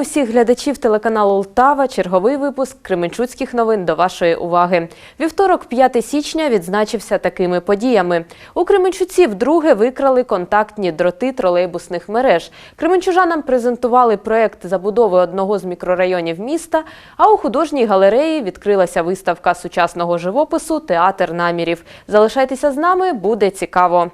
Усіх глядачів телеканалу Лтава. Черговий випуск Кременчуцьких новин до вашої уваги. Вівторок, 5 січня, відзначився такими подіями. У Кременчуці вдруге викрали контактні дроти тролейбусних мереж. Кременчужанам презентували проект забудови одного з мікрорайонів міста. А у художній галереї відкрилася виставка сучасного живопису Театр намірів. Залишайтеся з нами, буде цікаво.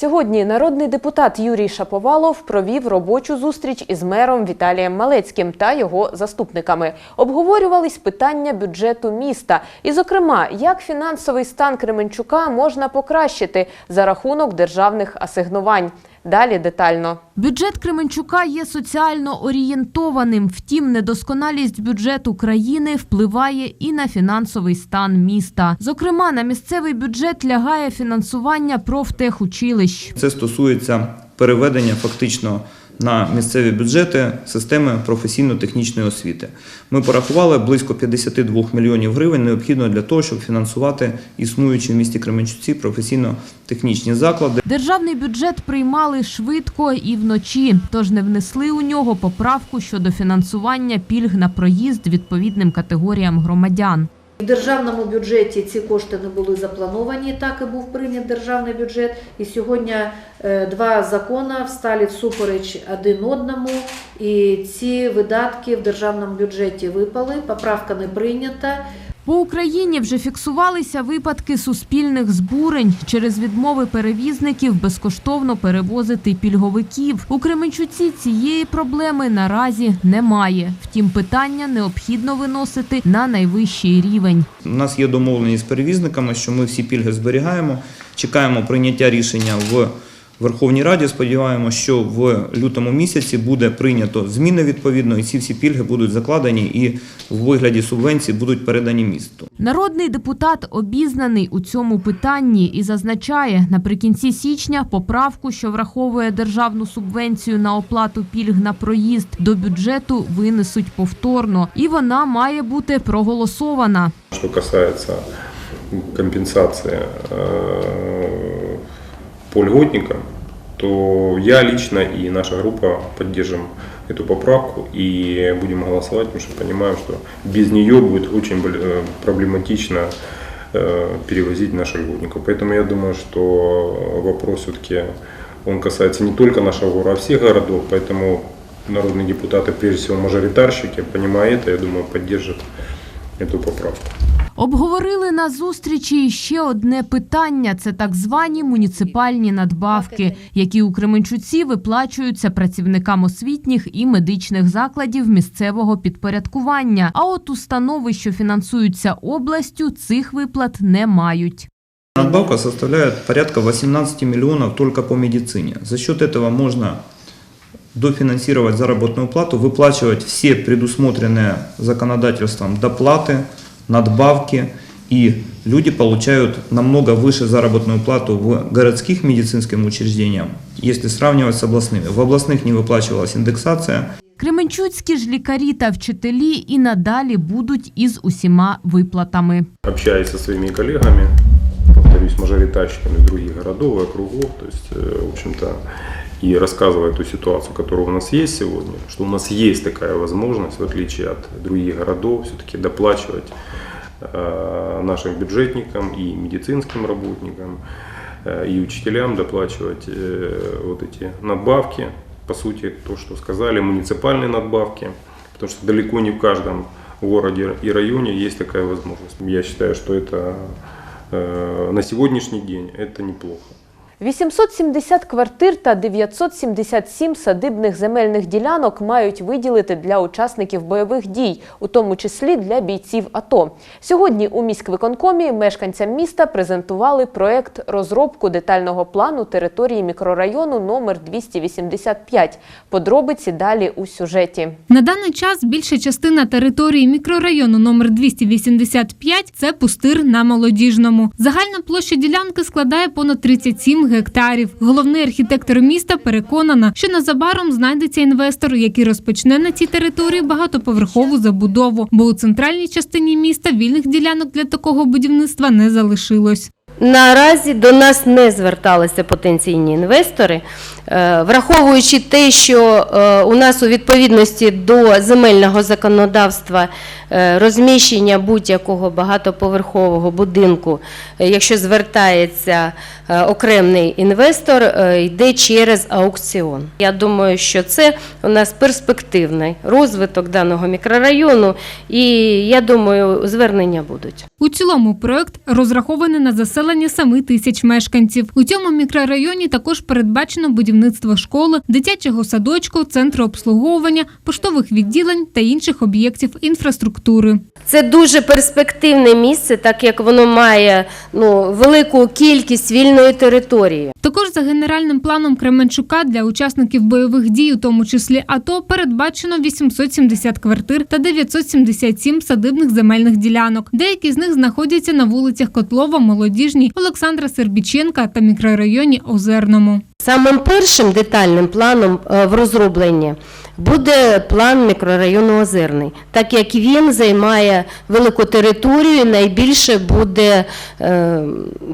Сьогодні народний депутат Юрій Шаповалов провів робочу зустріч із мером Віталієм Малецьким та його заступниками. Обговорювались питання бюджету міста, і, зокрема, як фінансовий стан Кременчука можна покращити за рахунок державних асигнувань. Далі детально. Бюджет Кременчука є соціально орієнтованим. Втім, недосконалість бюджету країни впливає і на фінансовий стан міста. Зокрема, на місцевий бюджет лягає фінансування профтехучилищ. Це стосується переведення фактично на місцеві бюджети системи професійно-технічної освіти. Ми порахували близько 52 мільйонів гривень необхідно для того, щоб фінансувати існуючі в місті Кременчуці професійно-технічні заклади. Державний бюджет приймали швидко і вночі, тож не внесли у нього поправку щодо фінансування пільг на проїзд відповідним категоріям громадян. В державному бюджеті ці кошти не були заплановані, так і був прийнят державний бюджет. І сьогодні е, два закони встали всупереч один одному, і ці видатки в державному бюджеті випали. Поправка не прийнята. По Україні вже фіксувалися випадки суспільних збурень через відмови перевізників безкоштовно перевозити пільговиків. У Кременчуці цієї проблеми наразі немає. Втім, питання необхідно виносити на найвищий рівень. У нас є домовленість з перевізниками, що ми всі пільги зберігаємо, чекаємо прийняття рішення в Верховній Раді. Сподіваємося, що в лютому місяці буде прийнято зміни відповідно, і ці всі пільги будуть закладені і в вигляді субвенцій будуть передані місту. Народний депутат обізнаний у цьому питанні і зазначає, наприкінці січня поправку, що враховує державну субвенцію на оплату пільг на проїзд до бюджету, винесуть повторно, і вона має бути проголосована. Что касается компенсации э, по льготникам, то я лично и наша группа поддержим эту поправку и будем голосовать, потому что понимаем, что без нее будет очень э, проблематично э, перевозить наших льготников. Поэтому я думаю, что вопрос все-таки он касается не только нашего города, а всех городов. Поэтому народные депутаты, прежде всего мажоритарщики, понимая это, я думаю, поддержат эту поправку. Обговорили на зустрічі і ще одне питання: це так звані муніципальні надбавки, які у Кременчуці виплачуються працівникам освітніх і медичних закладів місцевого підпорядкування. А от установи, що фінансуються областю, цих виплат не мають. Надбавка составляет порядка 18 миллионов только по медицине. За счет этого можно дофинансировать заработную плату, выплачивать все предусмотренные законодательством доплаты, надбавки, и люди получают намного выше заработную плату в городских медицинских учреждениях, если сравнивать с областными. В областных не выплачивалась индексация, Кременчуцькі ж лікарі та вчителі і надалі будуть із усіма виплатами. общаясь со своими коллегами, повторюсь, мажоритарщиками других городов и округов, то есть, э, в общем-то, и рассказывая ту ситуацию, которая у нас есть сегодня, что у нас есть такая возможность, в отличие от других городов, все-таки доплачивать э, нашим бюджетникам и медицинским работникам, э, и учителям доплачивать э, вот эти надбавки, по сути, то, что сказали, муниципальные надбавки, потому что далеко не в каждом городе и районе есть такая возможность. Я считаю, что это на сегодняшний день это неплохо. 870 квартир та 977 садибних земельних ділянок мають виділити для учасників бойових дій, у тому числі для бійців АТО. Сьогодні у міськвиконкомі мешканцям міста презентували проект розробку детального плану території мікрорайону номер 285. Подробиці далі у сюжеті. На даний час більша частина території мікрорайону номер 285 – це пустир на молодіжному. Загальна площа ділянки складає понад 37 гектарів. Головний архітектор міста переконана, що незабаром знайдеться інвестор, який розпочне на цій території багатоповерхову забудову, бо у центральній частині міста вільних ділянок для такого будівництва не залишилось. Наразі до нас не зверталися потенційні інвестори, Е, враховуючи те, що е, у нас у відповідності до земельного законодавства е, розміщення будь-якого багатоповерхового будинку, якщо звертається окремий інвестор, йде через аукціон. Я думаю, що це у нас перспективний розвиток даного мікрорайону, і я думаю, звернення будуть. У цілому проект розрахований на заселення 7 тисяч мешканців. У цьому мікрорайоні також передбачено будівництво школи, дитячого садочку, центру обслуговування, поштових відділень та інших об'єктів інфраструктури. Це дуже перспективне місце, так як воно має ну, велику кількість вільної території. Також за генеральним планом Кременчука для учасників бойових дій, у тому числі АТО, передбачено 870 квартир та 977 садибних земельних ділянок. Деякі з них знаходяться на вулицях Котлова, Молодіжній, Олександра Сербіченка та мікрорайоні Озерному. Самим першим детальним планом е, в розробленні буде план мікрорайону Озерний, так як він займає велику територію, і найбільше буде е,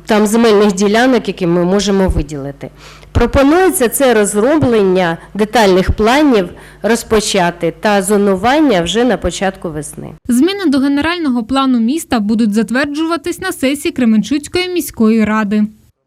там земельних ділянок, які ми можемо виділити. Пропонується це розроблення детальних планів розпочати та зонування вже на початку весни. Зміни до генерального плану міста будуть затверджуватись на сесії Кременчуцької міської ради.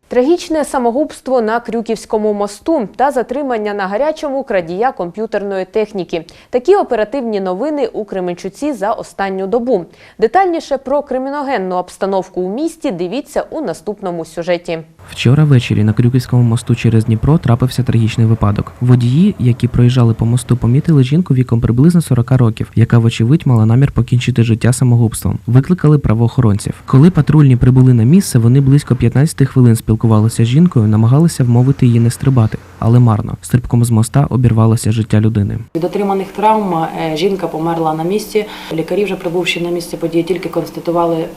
Трагічне самогубство на Крюківському мосту та затримання на гарячому крадія комп'ютерної техніки. Такі оперативні новини у Кременчуці за останню добу. Детальніше про криміногенну обстановку у місті дивіться у наступному сюжеті. Вчора ввечері на Крюківському мосту через Дніпро трапився трагічний випадок. Водії, які проїжджали по мосту, помітили жінку віком приблизно 40 років, яка, вочевидь, мала намір покінчити життя самогубством. Викликали правоохоронців. Коли патрульні прибули на місце, вони близько 15 хвилин спілкувалися з жінкою, намагалися вмовити її не стрибати, але марно. Стрибком з моста обірвалося життя людини. Від отриманих травм е, жінка померла на місці. Лікарі, вже прибувши на місце події, тільки констатували е,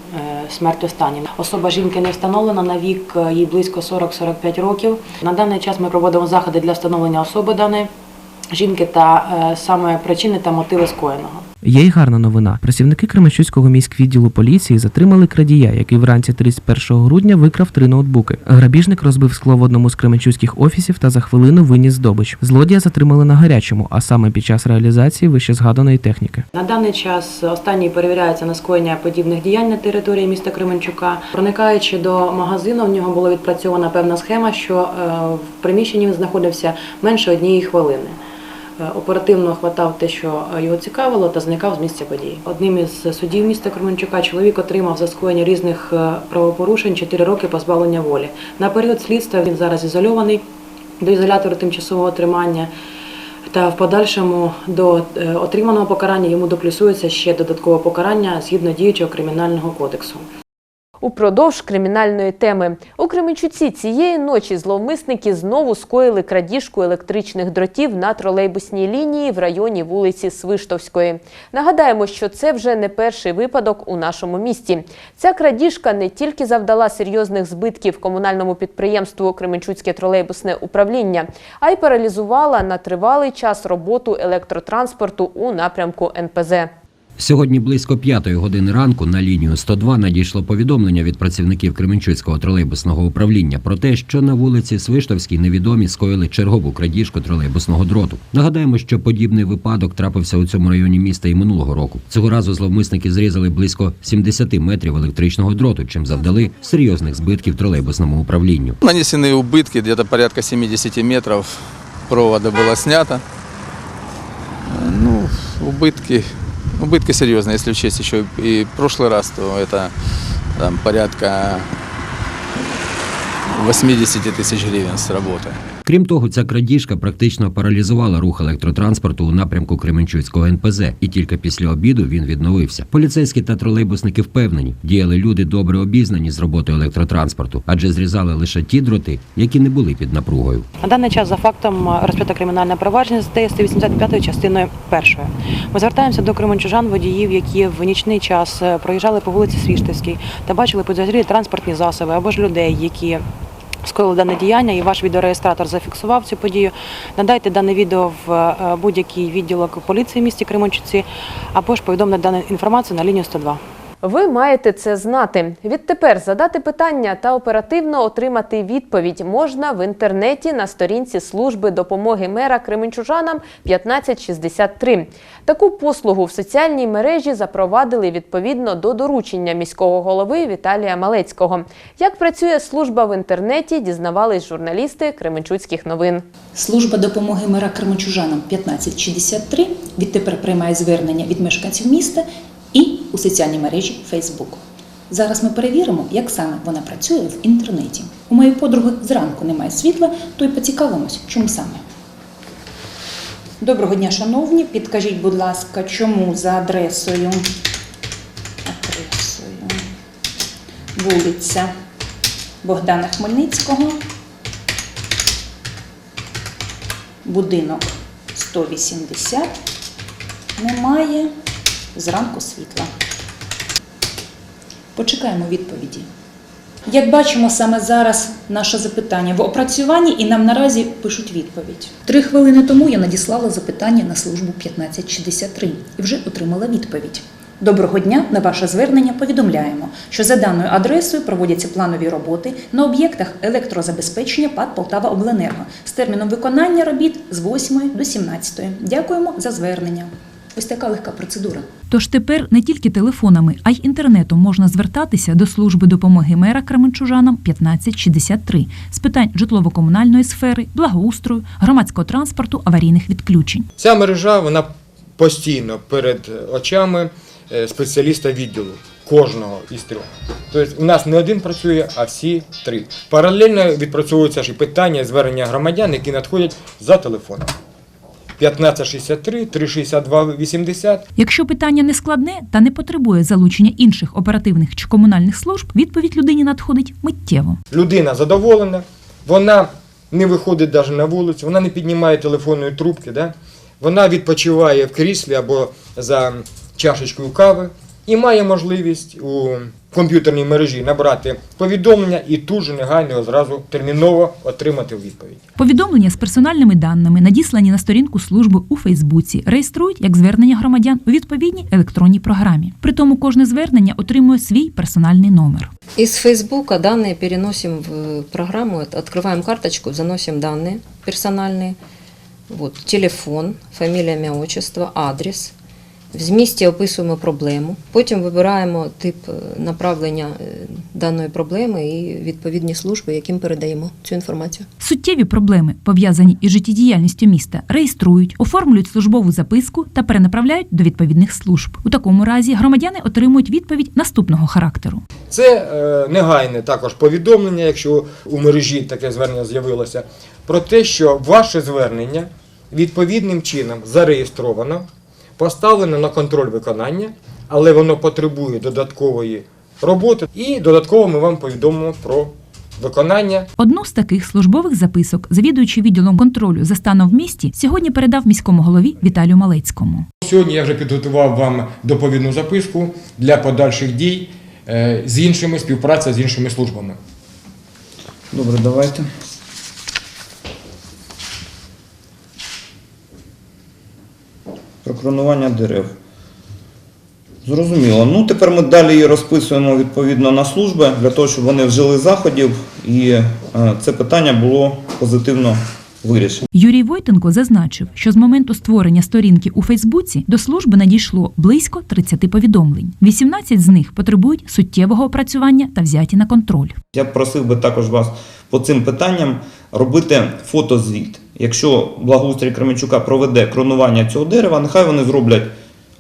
смерть у стані. Особа жінки не встановлена на вік, е, їй близько 40-45 років. На даний час ми проводимо заходи для встановлення особи даної жінки та саме причини та мотиви скоєного. Є й гарна новина. Працівники Кременчуцького міськвідділу поліції затримали крадія, який вранці 31 грудня викрав три ноутбуки. Грабіжник розбив скло в одному з кременчуцьких офісів та за хвилину виніс здобич. Злодія затримали на гарячому, а саме під час реалізації вище згаданої техніки. На даний час останній перевіряється на скоєння подібних діянь на території міста Кременчука. Проникаючи до магазину, в нього була відпрацьована певна схема, що е, в приміщенні знаходився менше однієї хвилини. Е, Оперативно хватав те, що е, його цікавило, та зникав з місця події. Одним із суддів міста Кременчука чоловік отримав за скоєння різних е, правопорушень 4 роки позбавлення волі. На період слідства він зараз ізольований до ізолятору тимчасового тримання. Та в подальшому до отриманого покарання йому доплюсується ще додаткове покарання згідно діючого кримінального кодексу. Упродовж кримінальної теми у Кременчуці цієї ночі зловмисники знову скоїли крадіжку електричних дротів на тролейбусній лінії в районі вулиці Свиштовської. Нагадаємо, що це вже не перший випадок у нашому місті. Ця крадіжка не тільки завдала серйозних збитків комунальному підприємству Кременчуцьке тролейбусне управління, а й паралізувала на тривалий час роботу електротранспорту у напрямку НПЗ. Сьогодні близько п'ятої години ранку на лінію 102 надійшло повідомлення від працівників Кременчуцького тролейбусного управління про те, що на вулиці Свиштовській невідомі скоїли чергову крадіжку тролейбусного дроту. Нагадаємо, що подібний випадок трапився у цьому районі міста і минулого року. Цього разу зловмисники зрізали близько 70 метрів електричного дроту, чим завдали серйозних збитків тролейбусному управлінню. Нанесены убытки, где-то порядка 70 метров провода было снято. Э, Ну, убытки, убытки серьезные, если учесть еще и прошлый раз, то это там, порядка 80 тысяч гривен с работы. Крім того, ця крадіжка практично паралізувала рух електротранспорту у напрямку Кременчуцького НПЗ, і тільки після обіду він відновився. Поліцейські та тролейбусники впевнені, діяли люди добре обізнані з роботою електротранспорту, адже зрізали лише ті дроти, які не були під напругою. На даний час за фактом е, розпочато кримінальне провадження за 185 частиною першою. Ми звертаємося до кременчужан водіїв, які в нічний час е, проїжджали по вулиці Свіштовській та бачили підозрілі транспортні засоби або ж людей, які скоїли дане діяння і ваш відеореєстратор зафіксував цю подію, надайте дане відео в е, будь-який відділок поліції в місті Кременчуці або ж повідомте дану інформацію на лінію 102. Ви маєте це знати. Відтепер задати питання та оперативно отримати відповідь можна в інтернеті на сторінці служби допомоги мера Кременчужанам 1563. Таку послугу в соціальній мережі запровадили відповідно до доручення міського голови Віталія Малецького. Як працює служба в інтернеті, дізнавались журналісти Кременчуцьких новин. Служба допомоги мера Кременчужанам 1563 відтепер приймає звернення від мешканців міста і у соціальній мережі Facebook. Зараз ми перевіримо, як саме вона працює в інтернеті. У моєї подруги зранку немає світла, то й поцікавимось, чому саме. Доброго дня, шановні. Підкажіть, будь ласка, чому за адресою, адресою вулиця Богдана Хмельницького, будинок 180, немає зранку світла. Почекаємо відповіді. Як бачимо, саме зараз наше запитання в опрацюванні і нам наразі пишуть відповідь. Три хвилини тому я надіслала запитання на службу 1563 і вже отримала відповідь. Доброго дня! На ваше звернення повідомляємо, що за даною адресою проводяться планові роботи на об'єктах електрозабезпечення ПАД Полтава Обленерго з терміном виконання робіт з 8 до 17. Дякуємо за звернення. Ось така легка процедура. Тож тепер не тільки телефонами, а й інтернетом можна звертатися до служби допомоги мера Кременчужанам 1563 з питань житлово-комунальної сфери, благоустрою, громадського транспорту, аварійних відключень. Ця мережа вона постійно перед очами е, спеціаліста відділу кожного із трьох. Тобто у нас не один працює, а всі три. Паралельно відпрацьовуються ж і питання звернення громадян, які надходять за телефоном. 1563, 362, 80. Якщо питання не складне та не потребує залучення інших оперативних чи комунальних служб, відповідь людині надходить миттєво. Людина задоволена, вона не виходить навіть на вулицю, вона не піднімає телефонної трубки, да? вона відпочиває в кріслі або за чашечкою кави і має можливість у комп'ютерній мережі набрати повідомлення і тут же негайно зразу терміново отримати відповідь. Повідомлення з персональними даними, надіслані на сторінку служби у Фейсбуці, реєструють як звернення громадян у відповідній електронній програмі. Притому кожне звернення отримує свій персональний номер. Из Фейсбука данные переносим в программу, от- открываем карточку, заносим данные персональные, вот, телефон, фамілія, ім'я, отчество, адрес. В змісті описуємо проблему, потім вибираємо тип е, направлення е, даної проблеми і відповідні служби, яким передаємо цю інформацію. Суттєві проблеми, пов'язані із життєдіяльністю міста, реєструють, оформлюють службову записку та перенаправляють до відповідних служб. У такому разі громадяни отримують відповідь наступного характеру. Це е, негайне також повідомлення, якщо у мережі таке звернення з'явилося, про те, що ваше звернення відповідним чином зареєстровано, поставлено на контроль виконання, але воно потребує додаткової роботи, і додатково ми вам повідомимо про виконання Одну з таких службових записок, завідуючий відділом контролю за станом в місті, сьогодні передав міському голові Віталію Малецькому. Сьогодні я вже підготував вам доповідну записку для подальших дій е, з іншими співпраця з іншими службами. Добре, давайте. Про кронування дерев. Зрозуміло. Ну, тепер ми далі її розписуємо відповідно на служби для того, щоб вони вжили заходів і е, це питання було позитивно вирішено. Юрій Войтенко зазначив, що з моменту створення сторінки у Фейсбуці до служби надійшло близько 30 повідомлень. 18 з них потребують суттєвого опрацювання та взяті на контроль. Я просив би також вас по цим питанням робити фотозвіт. Якщо благоустрій Кременчука проведе кронування цього дерева, нехай вони зроблять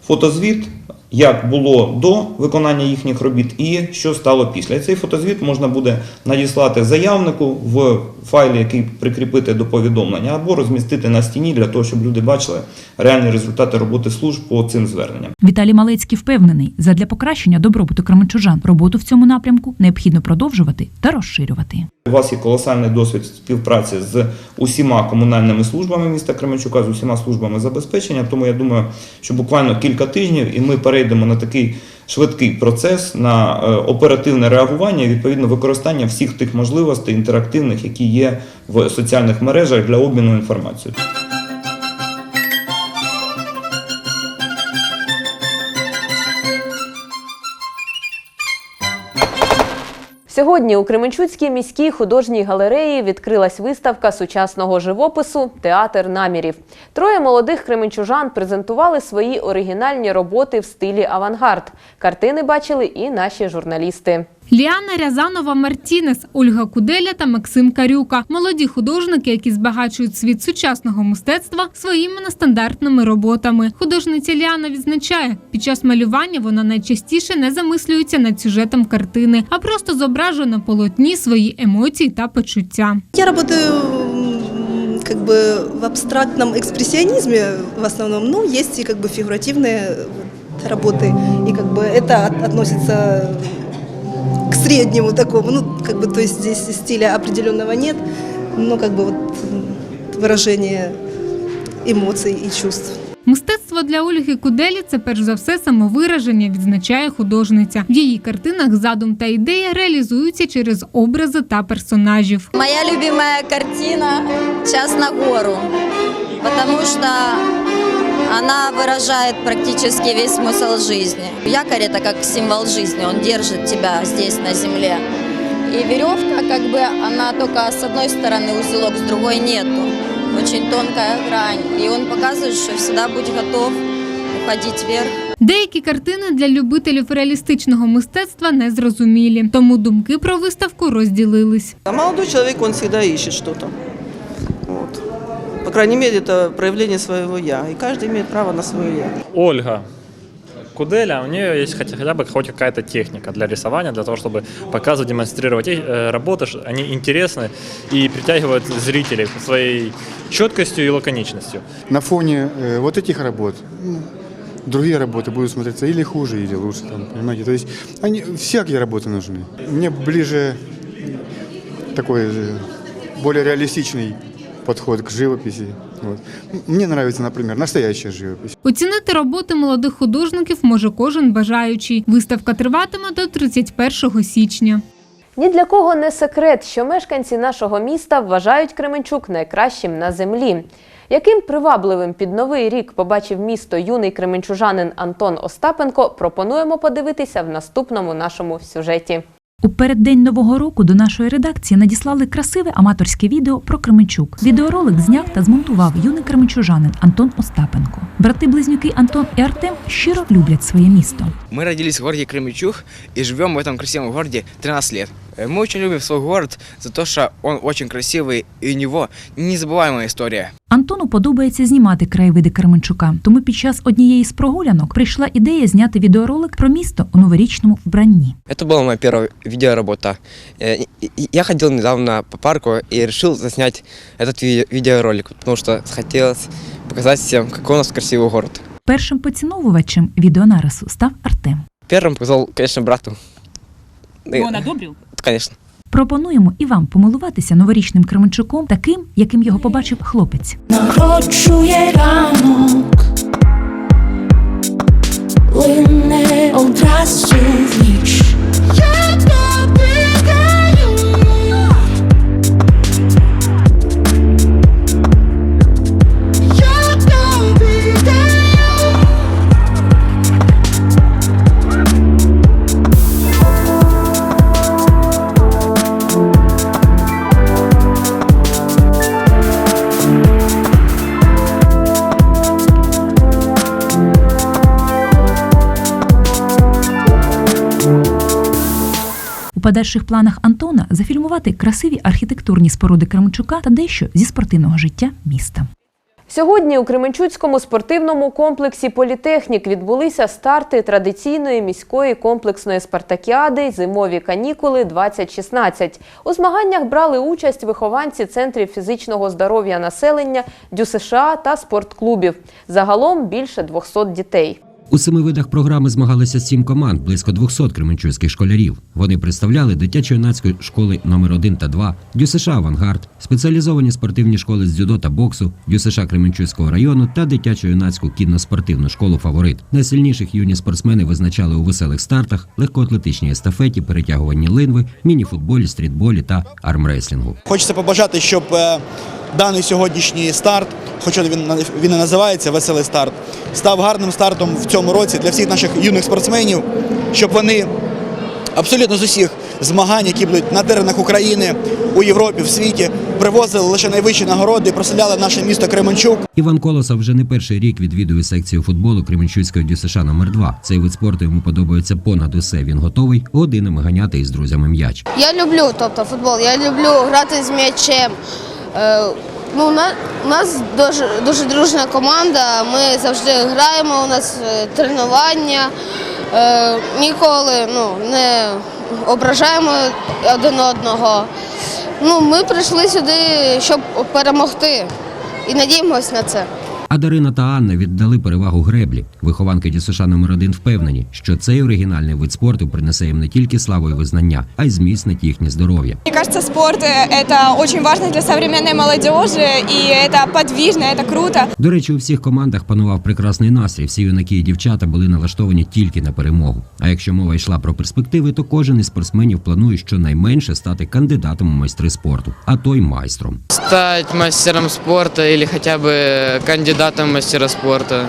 фотозвіт, як було до виконання їхніх робіт і що стало після. Цей фотозвіт можна буде надіслати заявнику в файлі, який прикріпити до повідомлення, або розмістити на стіні для того, щоб люди бачили реальні результати роботи служб по цим зверненням. Віталій Малецький впевнений, задля покращення добробуту кременчужан роботу в цьому напрямку необхідно продовжувати та розширювати. У вас є колосальний досвід співпраці з усіма комунальними службами міста Кременчука, з усіма службами забезпечення. Тому я думаю, що буквально кілька тижнів і ми перейдемо на такий швидкий процес, на е, оперативне реагування відповідно використання всіх тих можливостей інтерактивних, які є в соціальних мережах для обміну інформацією. Сьогодні у Кременчуцькій міській художній галереї відкрилась виставка сучасного живопису Театр намірів. Троє молодих кременчужан презентували свої оригінальні роботи в стилі авангард. Картини бачили і наші журналісти. Ліана Рязанова Мартінес, Ольга Куделя та Максим Карюка молоді художники, які збагачують світ сучасного мистецтва своїми нестандартними роботами. Художниця Ліана відзначає, під час малювання вона найчастіше не замислюється над сюжетом картини, а просто зображує на полотні свої емоції та почуття. Я работаю м, как бы в абстрактном экспрессионизме в основном, но есть и как бы фигуративные вот работы, и как бы это от- относится к среднему такому, ну как бы то есть здесь стиля определенного нет, но как бы вот м, выражение эмоций и чувств. Мистецтво для Ольги Куделі це перш за все самовираження, відзначає художниця. В її картинах задум та ідея реалізуються через образи та персонажів. Моя любимая картина «Час на гору», потому что она выражает практически весь смысл жизни. Якорь – это как символ жизни, он держит тебя здесь, на земле. И веревка, как бы, она только с одной стороны узелок, с другой нету. Очень тонкая грань. И он показывает, что всегда будь готов уходить вверх. Деякі картини для любителів реалістичного мистецтва незрозумілі, тому думки про виставку розділились. А молодой человек, он всегда ищет что-то. По крайней мере, это проявление своего «я», и каждый имеет право на свое «я». Ольга Куделя, у нее есть хотя, хотя бы хоть какая-то техника для рисования, для того, чтобы показывать, демонстрировать э, работы, они интересны и притягивают зрителей своей четкостью и лаконичностью. На фоне э, вот этих работ ну, другие работы будут смотреться или хуже, или лучше, там, понимаете. То есть они, всякие работы нужны. Мне ближе такой э, более реалистичный подход к живописи. Вот. Мне нравится, например, настоящая живопись. Оцінити роботи молодих художників може кожен бажаючий. Виставка триватиме до 31 січня. Ні для кого не секрет, що мешканці нашого міста вважають Кременчук найкращим на землі. Яким привабливим під новий рік побачив місто юний кременчужанин Антон Остапенко, пропонуємо подивитися в наступному нашому сюжеті. У переддень нового року до нашої редакції надіслали красиве аматорське відео про Кременчук. Відеоролик зняв та змонтував юний кременчужанин Антон Остапенко. Брати-близнюки Антон і Артем щиро люблять своє місто. Мы родились в городе Кременчуг и живем в этом красивом городе 13 лет. Э, Мы очень любим свой город за то, что он очень красивый и у него незабываемая история. Антону подобається знімати краєвиди Кременчука. Тому під час однієї з прогулянок прийшла ідея зняти відеоролик про місто у новорічному вбранні. Это была моя первая видеоработа. Э, и- и Я ходил недавно по парку и решил заснять этот ви- видеоролик, потому что хотелось показать всем, какой у нас красивый город. Першим поціновувачем відеонарису став Артем. Первым показал, конечно, брату. Ну, он одобрил? Конечно. Пропонуємо і вам помилуватися новорічним Кременчуком, таким, яким його побачив хлопець. Народжує ранок, одразу подальших планах Антона зафільмувати красиві архітектурні споруди Кременчука та дещо зі спортивного життя міста. Сьогодні у Кременчуцькому спортивному комплексі Політехнік відбулися старти традиційної міської комплексної спартакіади Зимові канікули 2016. У змаганнях брали участь вихованці центрів фізичного здоров'я населення, ДЮСШ та спортклубів. Загалом більше 200 дітей. У семи видах програми змагалися сім команд, близько 200 кременчуцьких школярів. Вони представляли дитячо-юнацькі школи номер 1 та 2, ДЮСШ «Авангард», спеціалізовані спортивні школи з дзюдо та боксу, ДЮСШ Кременчуцького району та дитячо-юнацьку кінно-спортивну школу «Фаворит». Найсильніших юні спортсмени визначали у веселих стартах, легкоатлетичній естафеті, перетягуванні линви, міні-футболі, стрітболі та армреслінгу. Хочеться побажати, щоб е, даний сьогоднішній старт, хоча він, на- він і називається Веселий старт, став гарним стартом в цьому році для всіх наших юних спортсменів, щоб вони абсолютно з усіх змагань, які будуть на теренах України, у Європі, в світі, привозили лише найвищі нагороди і прославляли наше місто Кременчук. Іван Колосов вже не перший рік відвідує секцію футболу Кременчуцької ДЮСШ номер 2 Цей вид спорту йому подобається понад усе. Він готовий годинами ганяти із друзями м'яч. Я люблю тобто, футбол, я люблю грати з м'ячем. Е, ну, у нас, дуже, дуже дружна команда, ми завжди граємо, у нас е, тренування. Е, ніколи ну, не ображаємо один одного. Ну, ми прийшли сюди, щоб перемогти і надіємося на це. А Дарина та Анна віддали перевагу греблі. Вихованки ДЮСШ номер 1 впевнені, що цей оригінальний вид спорту принесе їм не тільки славу і визнання, а й зміцнить їхнє здоров'я. Мне кажется, спорт э, – это очень важно для современной молодежи, и это подвижно, это круто. До речі, у всіх командах панував прекрасний настрій. Всі юнаки і дівчата були налаштовані тільки на перемогу. А якщо мова йшла про перспективи, то кожен із спортсменів планує щонайменше стати кандидатом у майстри спорту, а то й майстром. стать мастером спорта или хотя бы кандидатом в мастера спорта.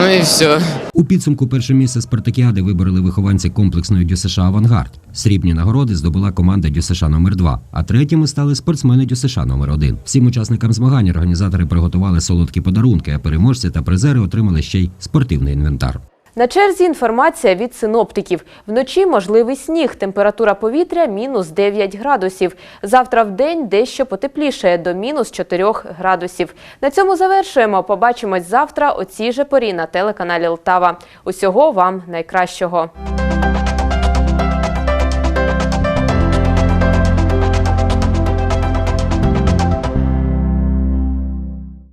Ну і все. У підсумку перше місце спартакіади вибороли вихованці комплексної ДЮСШ «Авангард». Срібні нагороди здобула команда ДЮСШ номер 2 а третіми стали спортсмени ДЮСШ номер 1 Всім учасникам змагань організатори приготували солодкі подарунки, а переможці та призери отримали ще й спортивний інвентар. На черзі інформація від синоптиків. Вночі можливий сніг, температура повітря – мінус 9 градусів. Завтра в день дещо потеплішає до мінус 4 градусів. На цьому завершуємо. Побачимось завтра о цій же порі на телеканалі Лтава. Усього вам найкращого.